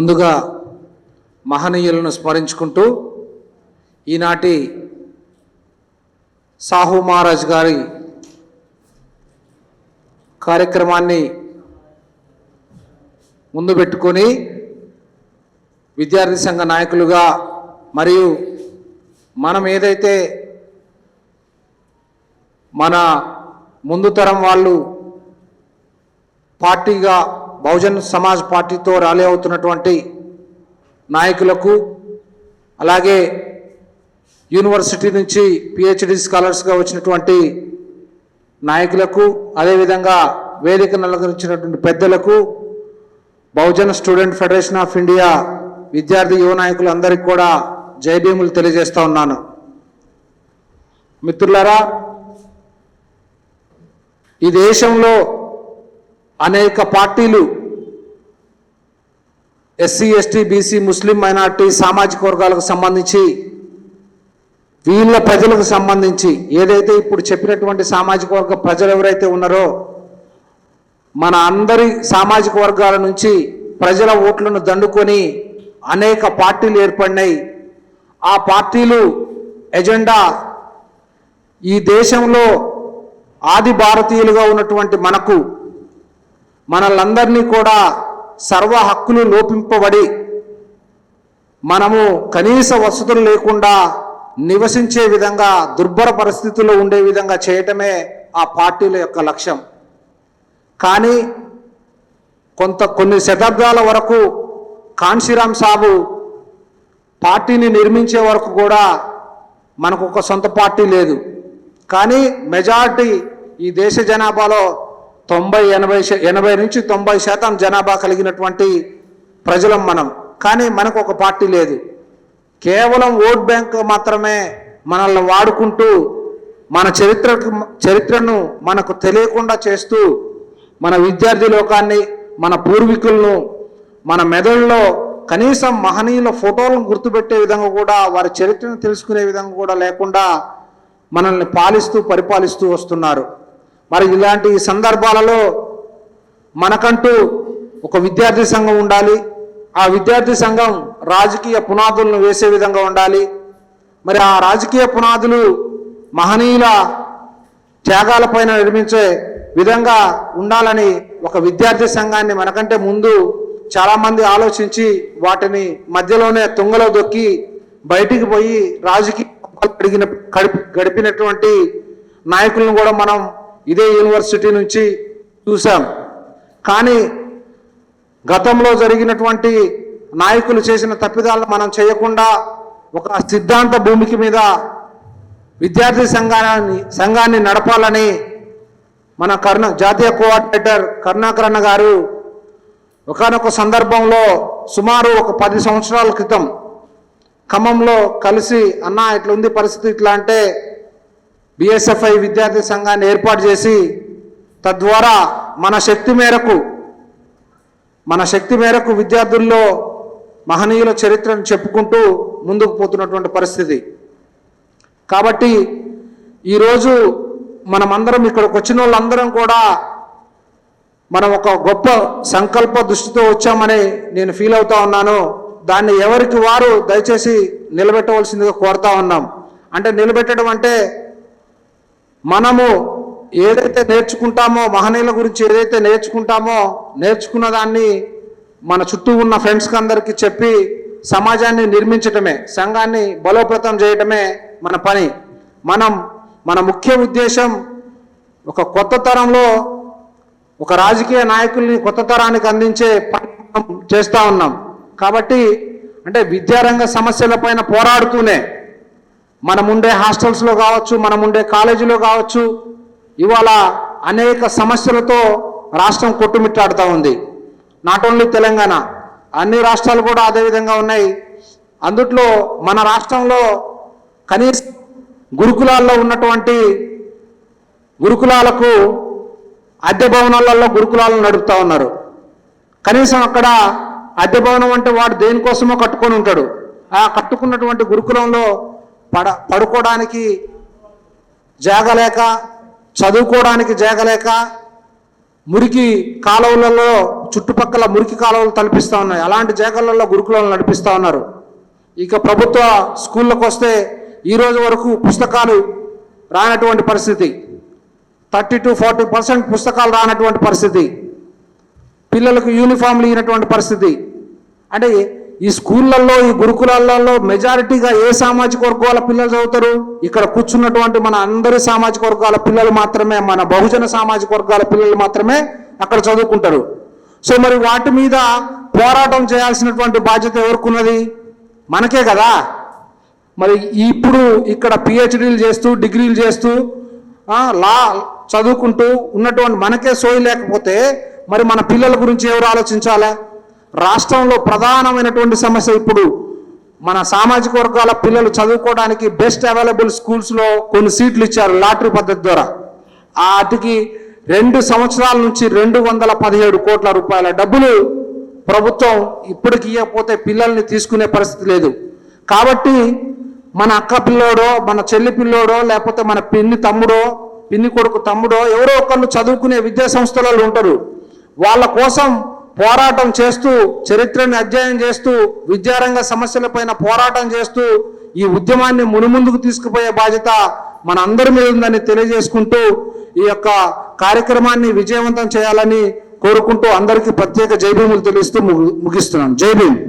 ముందుగా మహనీయులను స్మరించుకుంటూ ఈనాటి సాహు మహారాజ్ గారి కార్యక్రమాన్ని ముందు పెట్టుకొని విద్యార్థి సంఘ నాయకులుగా మరియు మనం ఏదైతే మన ముందు తరం వాళ్ళు పార్టీగా బహుజన్ సమాజ్ పార్టీతో ర్యాలీ అవుతున్నటువంటి నాయకులకు అలాగే యూనివర్సిటీ నుంచి పిహెచ్డి స్కాలర్స్గా వచ్చినటువంటి నాయకులకు అదేవిధంగా వేదిక నలకరించినటువంటి పెద్దలకు Bahujan student federation of India విద్యార్థి యువ నాయకులందరికీ కూడా జైభీములు తెలియజేస్తూ ఉన్నాను. మిత్రులారా ఈ దేశంలో అనేక పార్టీలు SC ST BC Muslim minority సామాజిక వర్గాలకు సంబంధించి వీళ్ళ ప్రజలకు సంబంధించి ఏదైతే ఇప్పుడు చెప్పినటువంటి సామాజిక వర్గ ప్రజలు ఎవరైతే ఉన్నారో మన అందరి సామాజిక వర్గాల నుంచి ప్రజల ఓట్లను దండుకొని అనేక పార్టీలు ఏర్పడినాయి. ఆ పార్టీలు ఎజెండా ఈ దేశంలో ఆది భారతీయులుగా ఉన్నటువంటి మనకు మనలందరినీ కూడా సర్వ హక్కులు లోపింపబడి మనము కనీస వసతులు లేకుండా నివసించే విధంగా దుర్భర పరిస్థితుల్లో ఉండే విధంగా చేయటమే ఆ పార్టీల యొక్క లక్ష్యం. కానీ కొంత కొన్ని శతాబ్దాల వరకు కాన్శీరామ్ సాబు పార్టీని నిర్మించే వరకు కూడా మనకు ఒక సొంత పార్టీ లేదు. కానీ మెజారిటీ ఈ దేశ జనాభాలో తొంభై ఎనభై ఎనభై నుంచి తొంభై శాతం జనాభా కలిగినటువంటి ప్రజలం మనం. కానీ మనకు ఒక పార్టీ లేదు. కేవలం ఓట్ బ్యాంక్ మాత్రమే మనల్ని వాడుకుంటూ మన చరిత్రకు చరిత్రను మనకు తెలియకుండా చేస్తూ మన విద్యార్థి లోకాన్ని మన పూర్వీకులను మన మెదడులో కనీసం మహనీయుల ఫోటోలను గుర్తుపెట్టే విధంగా కూడా వారి చరిత్రను తెలుసుకునే విధంగా కూడా లేకుండా మనల్ని పాలిస్తూ పరిపాలిస్తూ వస్తున్నారు. మరి ఇలాంటి సందర్భాలలో మనకంటూ ఒక విద్యార్థి సంఘం ఉండాలి. ఆ విద్యార్థి సంఘం రాజకీయ పునాదులను వేసే విధంగా ఉండాలి. మరి ఆ రాజకీయ పునాదులు మహనీయుల త్యాగాలపైన నిర్మించే విధంగా ఉండాలని ఒక విద్యార్థి సంఘాన్ని మనకంటే ముందు చాలామంది ఆలోచించి వాటిని మధ్యలోనే తుంగలో దొక్కి బయటికి పోయి రాజకీయ గడిపి గడిపినటువంటి నాయకులను కూడా మనం ఇదే యూనివర్సిటీ నుంచి చూశాం. కానీ గతంలో జరిగినటువంటి నాయకులు చేసిన తప్పిదాలను మనం చేయకుండా ఒక సిద్ధాంత భూమికి మీద విద్యార్థి సంఘాన్ని సంఘాన్ని నడపాలని మన కర్ణ జాతీయ కోఆర్డినేటర్ కరుణాకరణ గారు ఒకనొక సందర్భంలో సుమారు ఒక పది సంవత్సరాల క్రితం ఖమ్మంలో కలిసి అన్న ఇట్లా ఉంది పరిస్థితి ఇట్లా అంటే బిఎస్ఎఫ్ఐ విద్యార్థి సంఘాన్ని ఏర్పాటు చేసి తద్వారా మన శక్తి మేరకు మన శక్తి మేరకు విద్యార్థుల్లో మహనీయుల చరిత్రను చెప్పుకుంటూ ముందుకు పోతున్నటువంటి పరిస్థితి. కాబట్టి ఈరోజు మనమందరం ఇక్కడికి వచ్చిన వాళ్ళందరం కూడా మనం ఒక గొప్ప సంకల్ప దృష్టితో వచ్చామని నేను ఫీల్ అవుతా ఉన్నాను. దాన్ని ఎవరికి వారు దయచేసి నిలబెట్టవలసిందిగా కోరుతా ఉన్నాం. అంటే నిలబెట్టడం అంటే మనము ఏదైతే నేర్చుకుంటామో మహనీయుల గురించి ఏదైతే నేర్చుకుంటామో నేర్చుకున్న దాన్ని మన చుట్టూ ఉన్న ఫ్రెండ్స్కి అందరికీ చెప్పి సమాజాన్ని నిర్మించటమే సంఘాన్ని బలోపేతం చేయటమే మన పని. మనం మన ముఖ్య ఉద్దేశం ఒక కొత్త తరంలో ఒక రాజకీయ నాయకుల్ని కొత్త తరానికి అందించే పని చేస్తూ ఉన్నాం. కాబట్టి అంటే విద్యారంగ సమస్యలపైన పోరాడుతూనే మనం ఉండే హాస్టల్స్లో కావచ్చు మనం ఉండే కాలేజీలో కావచ్చు ఇవాళ అనేక సమస్యలతో రాష్ట్రం కొట్టుమిట్టాడుతూ ఉంది. నాట్ ఓన్లీ తెలంగాణ అన్ని రాష్ట్రాలు కూడా అదే విధంగా ఉన్నాయి. అందుట్లో మన రాష్ట్రంలో కనీసం గురుకులాల్లో ఉన్నటువంటి గురుకులాలకు అద్దె భవనాలలో గురుకులాలను నడుపుతా ఉన్నారు. కనీసం అక్కడ అద్దె భవనం అంటే వాడు దేనికోసమో కట్టుకొని ఉంటాడు. ఆ కట్టుకున్నటువంటి గురుకులంలో పడ పడుకోవడానికి జాగలేక చదువుకోవడానికి జాగలేక మురికి కాలువలలో చుట్టుపక్కల మురికి కాలువలు తలపిస్తూ ఉన్నాయి. అలాంటి జాగలలో గురుకులను నడిపిస్తూ ఉన్నారు. ఇక ప్రభుత్వ స్కూళ్ళకు వస్తే ఈరోజు వరకు పుస్తకాలు రానటువంటి పరిస్థితి. థర్టీ టు ఫార్టీ పర్సెంట్ పుస్తకాలు రానటువంటి పరిస్థితి. పిల్లలకు యూనిఫామ్లు ఇనటువంటి పరిస్థితి. అంటే ఈ స్కూళ్ళల్లో ఈ గురుకులాలలో మెజారిటీగా ఏ సామాజిక వర్గాల పిల్లలు చదువుతారు? ఇక్కడ కూర్చున్నటువంటి మన అందరి సామాజిక వర్గాల పిల్లలు మాత్రమే మన బహుజన సామాజిక వర్గాల పిల్లలు మాత్రమే అక్కడ చదువుకుంటారు. సో మరి వాటి మీద పోరాటం చేయాల్సినటువంటి బాధ్యత ఎవరుకున్నది? మనకే కదా. మరి ఇప్పుడు ఇక్కడ పిహెచ్డీలు చేస్తూ డిగ్రీలు చేస్తూ లా చదువుకుంటూ ఉన్నటువంటి మనకే సోయి లేకపోతే మరి మన పిల్లల గురించి ఎవరు ఆలోచించాలా? రాష్ట్రంలో ప్రధానమైనటువంటి సమస్య ఇప్పుడు మన సామాజిక వర్గాల పిల్లలు చదువుకోవడానికి బెస్ట్ అవైలబుల్ స్కూల్స్లో కొన్ని సీట్లు ఇచ్చారు లాటరీ పద్ధతి ద్వారా. వాటికి రెండు సంవత్సరాల నుంచి రెండు వందల పదిహేడు కోట్ల రూపాయల డబ్బులు ప్రభుత్వం ఇప్పటికి ఇవ్వకపోతే పిల్లల్ని తీసుకునే పరిస్థితి లేదు. కాబట్టి మన అక్క పిల్లోడో మన చెల్లి పిల్లోడో లేకపోతే మన పిన్ని తమ్ముడో పిన్ని కొడుకు తమ్ముడో ఎవరో ఒకళ్ళు చదువుకునే విద్యా సంస్థలలో ఉంటారు. వాళ్ళ కోసం పోరాటం చేస్తూ చరిత్రని అధ్యయనం చేస్తూ విద్యారంగ సమస్యలపైన పోరాటం చేస్తూ ఈ ఉద్యమాన్ని మునుముందుకు తీసుకుపోయే బాధ్యత మన అందరి మీద ఉందని తెలియజేసుకుంటూ ఈ యొక్క కార్యక్రమాన్ని విజయవంతం చేయాలని కోరుకుంటూ అందరికీ ప్రత్యేక జైభీములు తెలుస్తూ ముగిస్తున్నాను. జైభీం